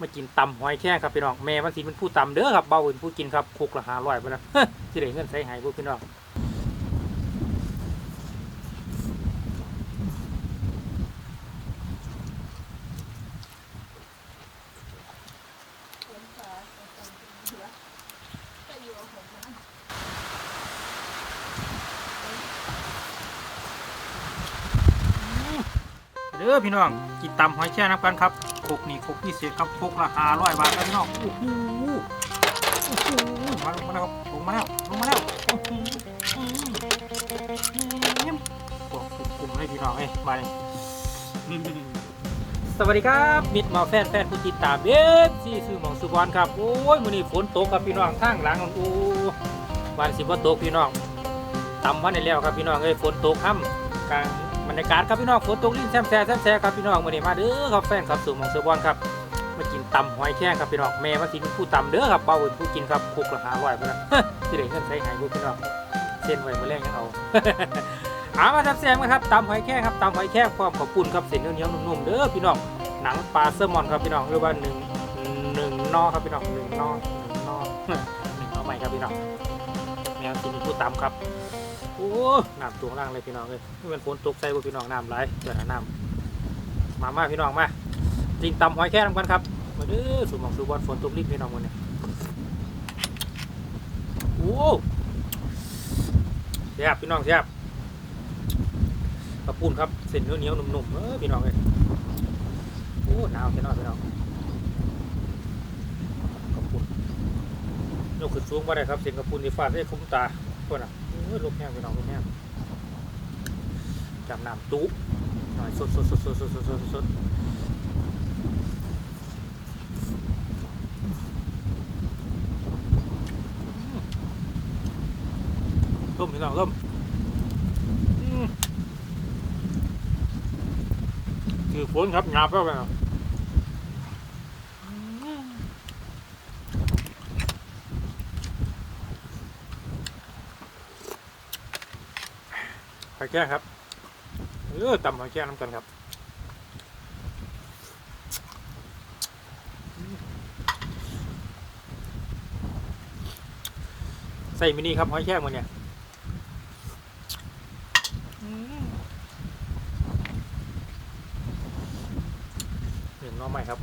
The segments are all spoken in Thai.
มากินตำหอยแครงครับพี่น้องแม่มันสิเป็นผู้ตำเด้อครับเบาเป็นผู้กินครับคุกละหาร้อยไปแล้วสิได้เงินใส่หายพวกพี่น้องเด้อพี่น้องกินตำหอยแครงน้ำกันครับ คุกนี่คุกพิเศษครับคุกละหาร้อยบาทครับพี่น้องโอ้โหโอ้โหมาลงมาแล้วครับลงมาแล้วลงมาแล้วโอ้โหเยี่ยมบอกกลุ่มให้พี่น้องเอ้ยมาเลยสวัสดีครับมิดมาแฟนแฟนผู้ติดตามเอฟซีซื้อหมองสุบอนครับโอ้ยมื้อนี้ฝนตกครับพี่น้องทางหลังโอ้วันสิบ่ตกพี่น้องตำวันนี้แล้วครับพี่น้องเอ้ยฝนตกค่ำกลาง บรรยากาศครับพี่น้องฝนตกลิ้นแซมแซ่แซมแซ่ครับพี่น้องมื่อนี้มาเด้อครับแฟนครับสู่มองเสือบอลครับมากินตำหอยแครงครับพี่น้องแม่มาสินผู้ตำเด้อครับเบาเป็นผู้กินครับคุกละหาร้อยไปแล้วที่ได้เงินใส่หายพวกพี่น้องเส้นไหวมาแรงยังเอาเอามาทำแซมกันครับตำหอยแครงครับตำหอยแครงพร้อมขอบคุณครับเส้นเนียวๆนุ่มๆเด้อพี่น้องหนังปลาแซลมอนครับพี่น้องหรือว่าหนึ่งหนึ่งนอครับพี่น้องหนึ่งนอหนึ่งนอหนึ่งนอใหม่ครับพี่น้องแมวสินผู้ตำครับ โอ้น้ำตัวล่างเลยพี่น้องเลยนี่เป็นฝนตกใส่พวกพี่น้องน้ำไหลเดี๋ยวหาน้ำมามาพี่น้องมาจิงตำหอยแค่น้ำกันครับมาเด้อสูบหมองสูบบอลฝนตกลิ้นพี่น้องมันเนี่ยโอ้แซ่บพี่น้องแซ่บกระปุ้นครับเส้นเหนียวๆนุ่มๆเออพี่น้องเลยโอ้หนาวแค่น้อยพี่น้องกระปุ้นยกขึ้นสูงมาได้ครับเส้นกระปุ้นที่ฟาดได้คุ้มตา คนอะโอ้ยลูกแห้งไปน้องลูกแห้งจำน้ำตุ๊หน่อยสดสดสดสดสดสดสดสดต้มพี่น้องต้มอืมคือฝนครับหยาบแล้วไปเนาะอืม หอยแก้ครับเออตำหอยแก้น้ำกันครับใส่มินิครับหอยแก้มันเนี่ยอืมหนึ่งหน้อใหม่ครับ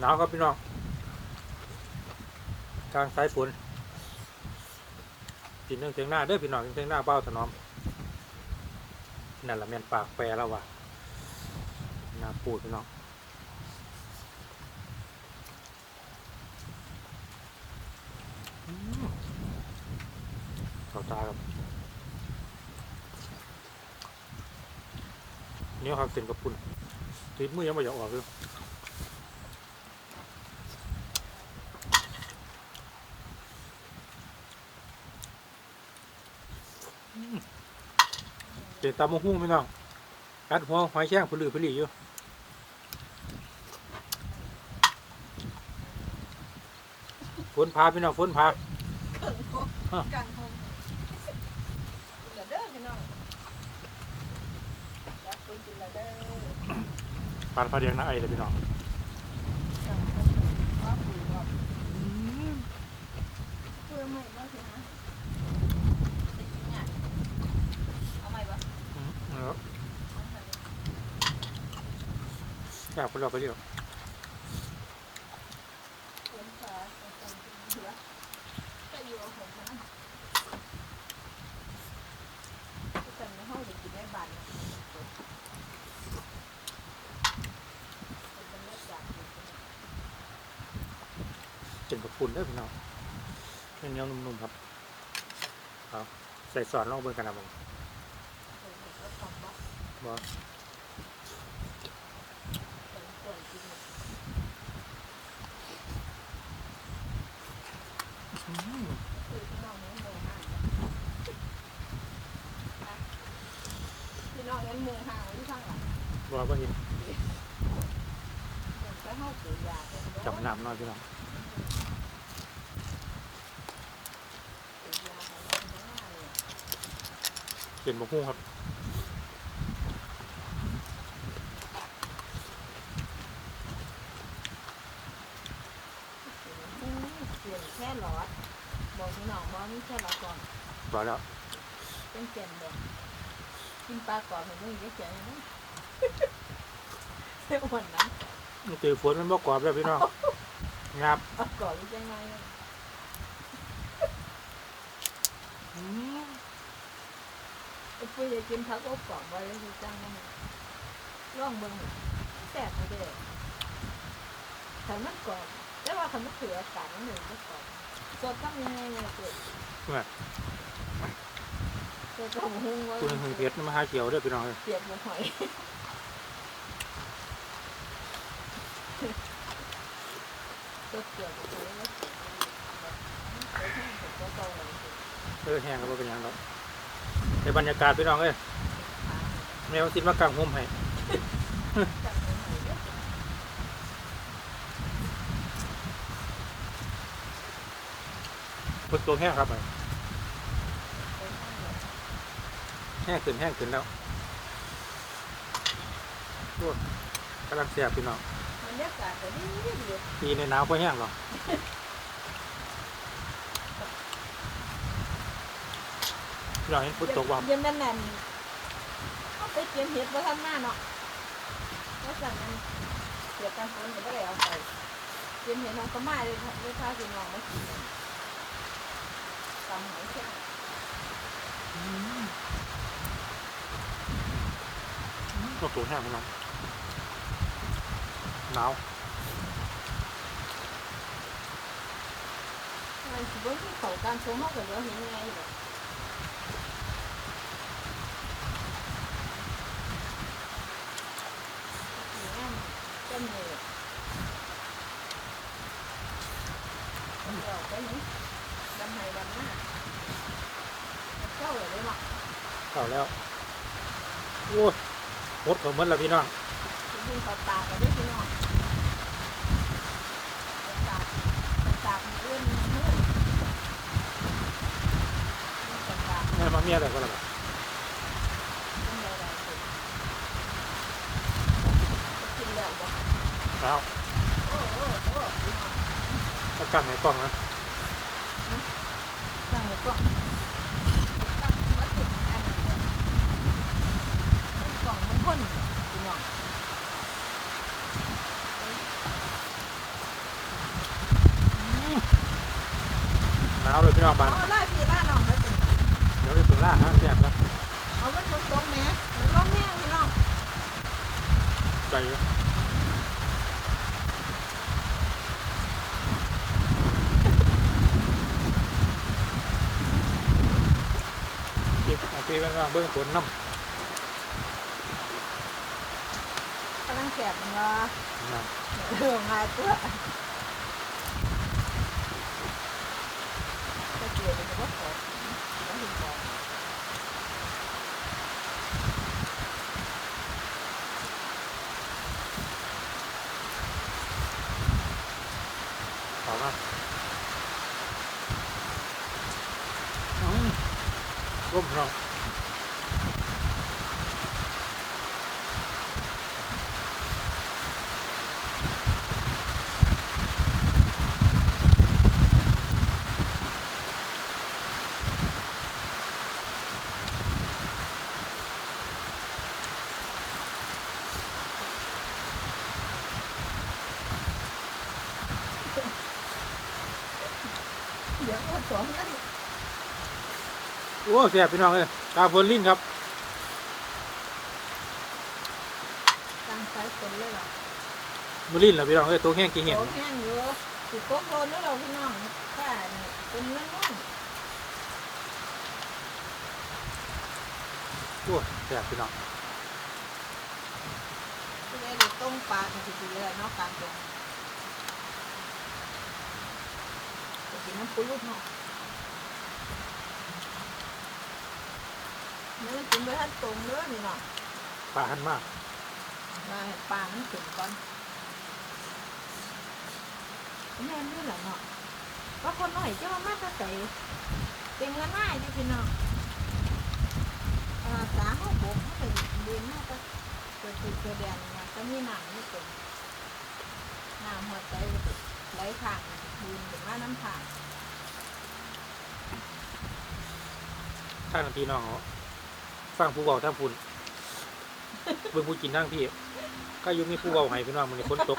หนาวครับพี่น้องกลางสายฝนกินเรื่องเทียงหน้าเด้อพี่น้องเทียงหน้าเบ้าถนอมนั่นแหละแม่นปากแปรแล้วว่ะน้าปูดพี่น้องเข้าตาครับเนี่ยครับเส้นกระปุ่นติดมือยังไม่อยากออกเลย เดี๋ยวตามมาหุ้งพี่น้องกัดหัวหอยแข้งผลือผลีอยู่ฝนพาพี่น้องฝนพากันคงกินละเด้อพี่น้องรักกินละเด้อปานพาเดียงนะไอ้เลยพี่น้อง คนเราไปเดียวจ็บกระปุ่นด้พี่น้องเนื้อนุ่มๆครับครับใส่สอนลองเบอร์กันนะผมบอ จับน้ำน้อยพี่น้องเขียนบกฮู้ครับเปลี่ยนแค่หลอดบอกพี่น้องว่ามีแค่หลอดก่อนบอแล้วเป็นเปลี่ยนเลยกินปลากรอบเหมือนมึงจะเขียนยังไงเสียอ้วนนะ มันตือฝนมันบ่กรอบแล้วพี่น้องงับเอาก่อนหรือยังไงอะอืมไอ้ปุ้ยจะกินผักอบกรอบไว้แล้วจะจ้างมันร่องเบิ่งแซ่บไม่ได้ถ้ามันกรอบแต่ว่าถ้ามันถืออากาศมันหนึ่งก็กรอบสดต้องยังไงเนี่ยเกิดสดต้องหุ้งไว้คุณหึงเพชรมาหาเขียวเด้อพี่น้องเอ้ยเปียกหมดหอยสดเปียกหมดเลยแล้วเปียกแบบเปียกแห้งเปียกก็โตเลย เออแห้งก็บ่เป็นหยังหรอกในบรรยากาศพี่น้องเอ้ยแมวสิมากางห่มให้ฝนตกแห้งครับไปแห้งขึ้นแห้งขึ้นแล้วโอ้ยกำลังแซ่บพี่น้อง ปีในหนาวพอแห้งหรอกพี่น้องเห็นฝนตกว่าเย็นนั่นนั่นเขาไปเก็บเห็ดมาทำหน้าเนาะแล้วสั่งนั้นเสียการฝนก็ได้เอาไปเก็บเห็ดน้องก็มาเลยค่ะเลยพาพี่น้องมากินตำหอยแครงตกตัวแห้งพี่น้องหนาว อะไร สิบ่ที่เขาการชงเขาก็เหลือเห็นยังไงแบบอย่างนั้นก็มีเราไปนี่ดำไห้ดำหน้าเข้าเลยได้หรอเข้าแล้วโอ้ยหมดเขาหมดแล้วพี่น้อง ยิงเขาตากกันด้วยพี่น้องตากตากเรื่องมืดตาก แม่มาเมียอะไรก็แล้วกันเป็นอะไรกินแล้วบ่แล้วโอ้โอ้โอ้พี่น้องตะกังในกล้องนะตั้งไว้ก่อนตั้งวัตถุอันนี้กล่องมันพ่นพี่น้องหนาวเลยพี่น้องบ้าน ล่าฮะแซ่บแล้วเอามันตรงๆแหมมันร้องแห้งพี่น้องใจอยู่เก็บเอาไปเป็นว่าเบื้องฝนน้กำลังแสบมันว่าำนะเรื่องงานตัวจะเกลียดมันก็ขอแล้วถึงบอก ขอมาอืม เราเดี๋ยวก็สองนั่นโอ้แซ่บพี่น้องเลยกาฝนลิ้นครับตั้งสายฝนเลยเหรอมือลิ้นเหรอพี่น้องเอ้ยตัวแห้งกี่เห็นโตแห้งอยู่ติดโต๊ะโลนแล้วเราพี่น้องข้าเนี่ยเป็นเรื่องน้องโอ้แซ่บพี่น้องที่ได้เด็กต้มปลากันทีเลยเนาะการตรงจะ กินน้ำปูลูกเนาะเนื้อกินไปท่านตรงเนื้อนี่เนาะปลาหันมากมาให้ปลามันถึงก่อนแม่นี่แหละเนาะว่าคนน้อยจะมามาจะใส่เต็มละง่ายที่พี่น้องเอาอ่าตาเขาบกเขาไปเดินมาก็ตัวติดตัวแดงมาก็มีหนังนี่เป็นน้ำหัวใจ ไหลทางดินถึงว่าน้ำทางทางพี่น้องเขาฟังผู้เบาทั้งพุ่นเบิ่งผู้กินทั้งพี่ก็อยุ่มีผู้เบาให้พี่น้องมันฝนตก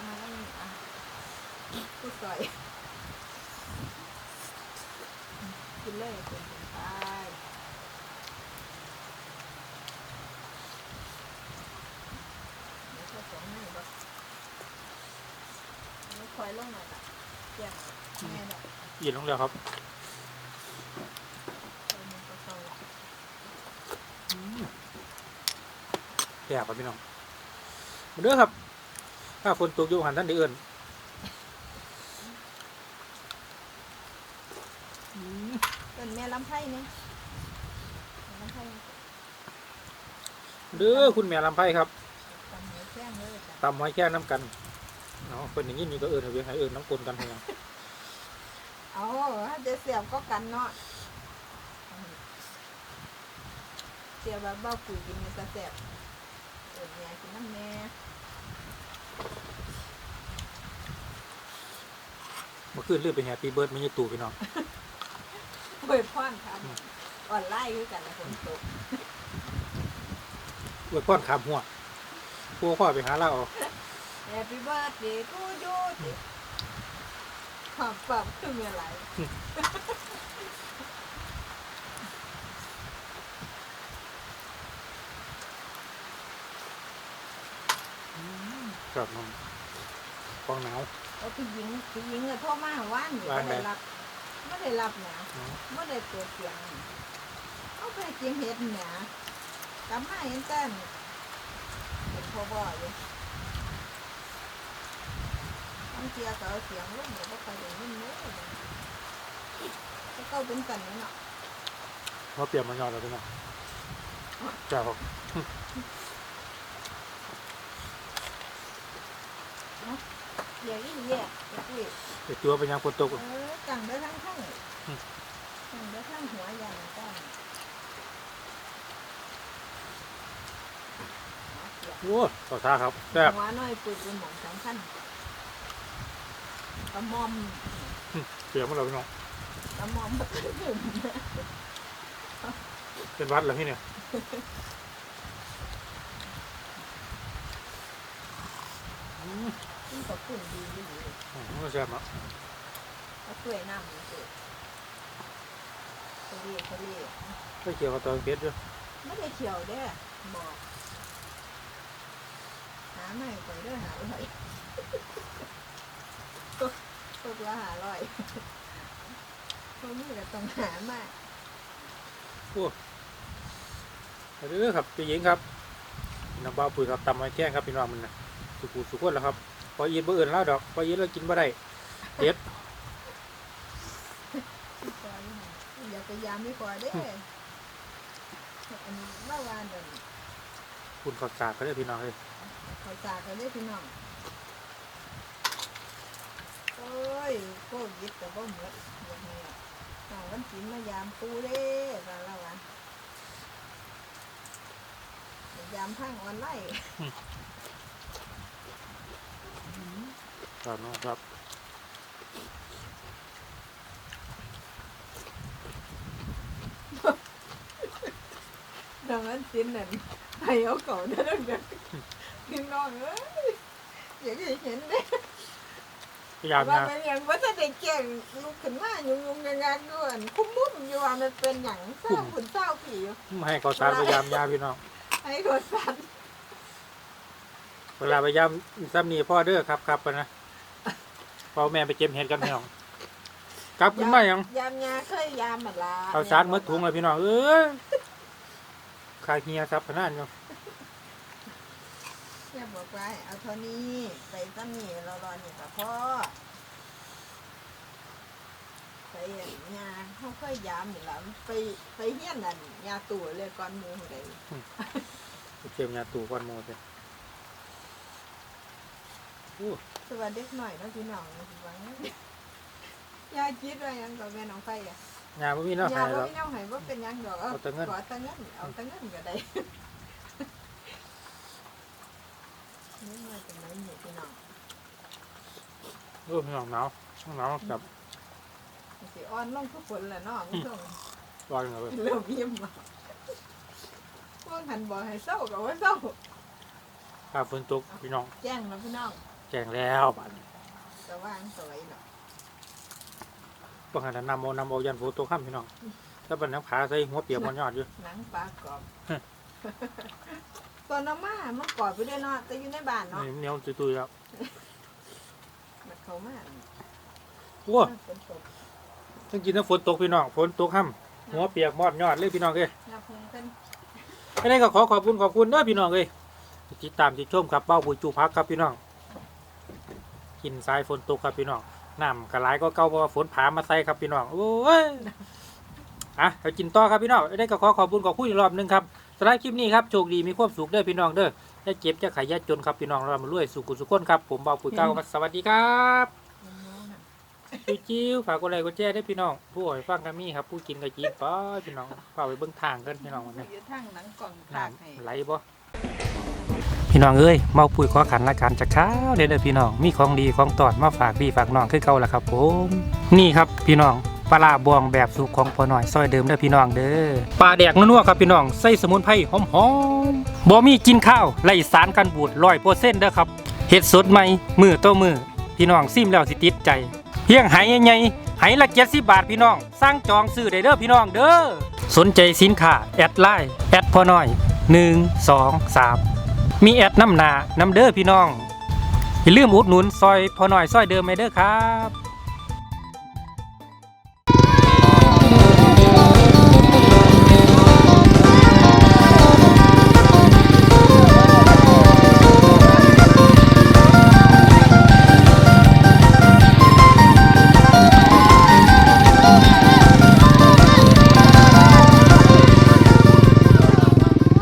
อ่าแล้วนี่อะผู้ซอยกินเลยเป็นเป็นไปเดี๋ยวผสมให้บ่แล้วคอยลงมาจ้ะแจ้งแม่ด อกยินลงแล้วครับแย่ครับพี่น้องมาเด้อครับ ถ้าฝนตกอยู่หันท่านได้เอื่นอืมเป็นแม่ลำไส้เนี่ยลำไส้เด้อคุณแม่ลำไพครับตำหัวแข้งเลยตำหอยแค่น้ำกันเนาะเป็นอย่างนี้นี่ก็เอื่นเอเวียงให้เอื่นน้ำกลนกันเพียง เอาถ้าจะเสียบก็กันเนาะเสียบแบบเบ้าปุ๋ยกินมันจะแสบเออเนี่ยกินน้ำแม่เมื่อคืนเลื่อนไปแฮปปี้เบิร์ดไม่ใช่ตู่พี่น้องโอ้ยพ่อนครับอ่อนไล่คือกันนะฝนตกอวยพ่อนขามหัวพัวพ่อไปหาเราเอาแฮปปี้เบิร์ดเดย์ทูยู ดิขอบปรับคือมีอะไรครับน้องฟองหนาว เอาผู้หญิงผู้หญิงอะโทรมาหาว่านอยู่ว่าไม่ไง ได้รับไม่ได้รับนะเนาะไม่ได้ตัวเสียงเอาไปกินเห็ดเนี่ยกำมาเห็นเต้นเป็นพ่อบ่อยู่ ต้องเจียก็เอาเสียงลงเดี๋ยวบ่ค่อยได้ยินเลยก็เข้าเป็นกันนี่เนาะเราเปลี่ยนมายอดแล้วพี่น้องเจ้าครับเดี๋ยวอีแย่ไปคุยเดี๋ยวตัวเป็นยังฝนตกเออจังได้ทั้งทั้งอืมจังได้ทั้งหัวอย่างจังโอ้ต่อท่าครับแซ่บหัวน้อยปุยเป็นหมองสำคัญ กระหมอมเปลี่ยนมาแล้วพี่น้องกระหมอมบ่เคยดื่มเป็นวัดแล้วพี่เนี่ยอืมกินกับปุ่นดีดีดีอืมแซ่บเนาะเอาถ้วยน้ำมาสิทะเลทะเลไม่เกี่ยวกับตอนเพชรด้วยไม่ได้เขียวเด้อบอกหาไม่ไปเด้อหาอร่อย ตกละหาอร่อยพวกนี้ก็ต้องหามาเด้อครับพี่หญิงครับน้ำเบาปุ๋ยครับตำไม้แข้งครับพี่น้องมันนะสุกุสุขคนแล้วครับพอยีนบ่เอื่นแล้วดอกพอยีนเรากินบ่ได้เด็ดที่ซอยนี่อย่าไปยามไม่พอเด้ออันนี้เมื่อวานเดินคุณขอดสากก็ได้อพี่น้องเลยเขาจากกันได้อพี่น้อง โอ้ยโควิดแต่บ่หมดหมดเนี่ยน้องวันกินมายามปูเด้อว่าแล้ววันยามทางออนไลน์ครับน้องครับดังนั้นสินนั่นให้เอาเก่าได้แล้วเด็กพี่น้องเอ้ยอยากให้เห็นเด้พ ยายามว่านะเป็นอย่างว่าจะได้เก่งลุกขึ้นมาอยู่งงงานด้วยคุ้มมุ้มอยู่ว่ามันเป็นอย่างเศร้าขุนเศร้าผีอยู่ไม่ให้ขอสารพยายามยาพี่น้องให้กดสันเวลาพยายามซ้ำนี่พ่อเด้อครับครับไปนะพ่อแม่ไปเจ็บเห็ดกันพี่น้องกลับขึ้นมายังยามยาเคยยามหมดละเอาสารหมดถุงเลยพี่น้องเอ้ยคาเฮียครับพนันอยู่ แม่บอกว่าเอาเท่านี้ไปซ้ำนี่เรารอนี่กับพ่อไปอย่างยาเขาเคยยามนี่ละไปไปเฮี้ยนนั่นยาตู่เลยก่อนหมูหัวใดเจ็บยาตู่ก้อนโมดเลยโอ้สวัสดีเด็กหน่อยเนาะพี่น้องนะพี่หวังยาคิดว่าหยังกับแม่น้องไฟอะงานบ่มีเนาะอให้ย่าหรบ่อกมีแนวให้บ่เป็นหยังดอกเอาเอาแต่เงินขอแต่เงินเอาแต่เงินก็ได้ นี่มาจากไหนเนี่ยพี่น้องโอ้พี่น้องหนาวหนาวกับสิอ่อนลงทุกคนแหละเนาะคุณผู้ชมร้อนเลยเริ่มยิ้มมาพวกหันบอกให้เศร้าก็ว่าเศร้าถ้าฝนตกพี่น้อง แจ้งนะพี่น้อง แจ้งแล้วบัดนี้สว่างสวยเนาะบ่หันนำเอานำเอายันฝนตกค่ำพี่น้อง ถ้าเป็นน้ำขาใส่หัวเปียกมันยอดอยู่หนังปลากรอบ ตอนน้ำมามันกอดไปด้วยเนาะแต่อยู่ในบ้านเนาะนี่เหนียวตุยๆแล้วมันเขามาโอ้ฝนตกต้องกินน้ำฝนตกพี่น้องฝนตกค่ำหัวเปียกมอดยอดเลยพี่น้องเอ้ยยาพงเป็นไม่ได้ก็ขอขอบคุณขอบคุณเด้อพี่น้องเอ้ยที่ติดตามที่ชมครับเป้าบุยจูพักครับพี่น้อง กินสายฝนตกครับพี่น้องน้ำกระไรก็เก่าเพราะว่าฝนผามาใส่ครับพี่น้องโอ้ยอะเรากินต่อครับพี่น้องได้ก็ขอขอบคุณขอบคุณอีกรอบหนึงครับสำหรับคลิปนี้ครับโชคดีมีความสุขเด้อพี่น้องเด้ออย่าเจ็บอย่าขายอย่าจนครับพี่น้องเรามาลุยสุขุสุขคนครับผมเบาปุ๋ยเก้าครับสวัสดีครับจิ้วจิ้วฝากกดไลค์กดแชร์ด้วยพี่น้อง ผู้อ่อยฟังกันมี่ครับ ผู้กินก็กินไปพี่น้องฝากไปเบิ่งทางกันพี่น้องวันนี้อยู่ทางหนังกล่องน้ภาคให้ำไหลบ่พี่น้องเอ้ยเมาปุ๋ยขอขันละกันจากข้าวเด้อเด้อพี่น้องมีของดีของตอดมาฝากพี่ฝากน้องคือเก่าละครับผมนี่ครับพี่น้อง ปลาบวงแบบสุกของพอหน่อยซอยเดิมเด้อพี่น้องเด้อปลาแดกนัวๆครับพี่น้องใส่สมุนไพรหอมๆบ่มีกินข้าวไล่สารกันบูดร้อยเปอร์เซ็นต์เด้อครับเห็ดสดใหม่มือต่อมือพี่น้องซิมแล้วสิติดใจเพียงไหใหญ่ๆไหละเจ็ดสิบบาทพี่น้อง สร้างจองซื้อได้เด้อพี่น้องเด้อสนใจสินค้าแอดไลน์แอดพอหน้อย1 2 3มีแอดน้ำหนาน้ำเด้อพี่น้องอย่าลืมอุดหนุนซอยพอหน้อยซอยเดิมไปเด้อครับ